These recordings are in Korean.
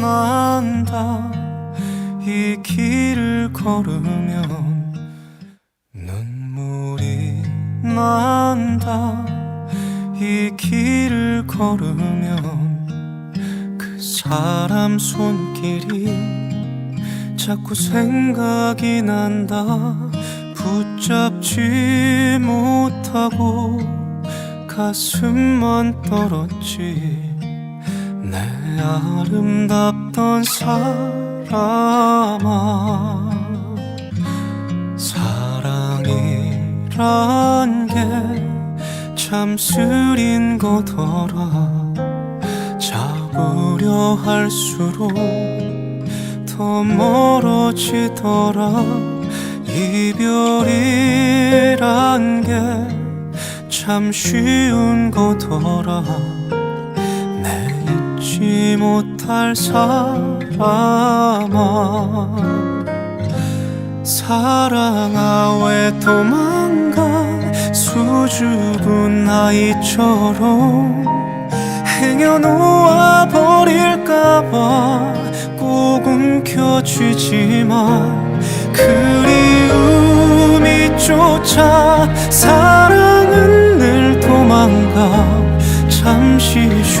난다. 이 길을 걸으면 눈물이 난다. 이 길을 걸으면 그 사람 손길이 자꾸 생각이 난다. 붙잡지 못하고 가슴만 떨었지. 내 아름답던 사람아 사랑이란 게 참 쓰린 거더라. 잡으려 할수록 더 멀어지더라. 이별이란 게 참 쉬운 거더라. 내 잊지 못할 사람아. 사랑아 왜 도망가? 수줍은 아이처럼 행여놓아 버릴까봐 꼭 움켜쥐지만 그리움이 쫓아 사랑은 늘 도망가. 잠시 쉬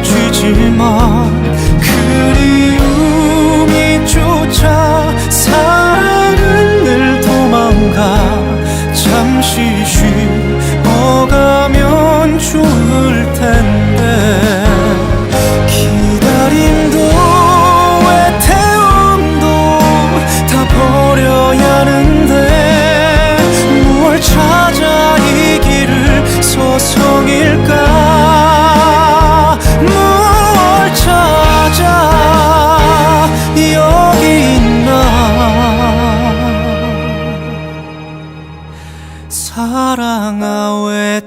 움켜쥐지만 그리움이 쫓아 사랑은 늘 도망가 잠시 쉬어가면 좋을 텐데 기다림도 애태움도 다 버려야 하는데 무얼 찾아 이 길을 서성일까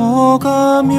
어가며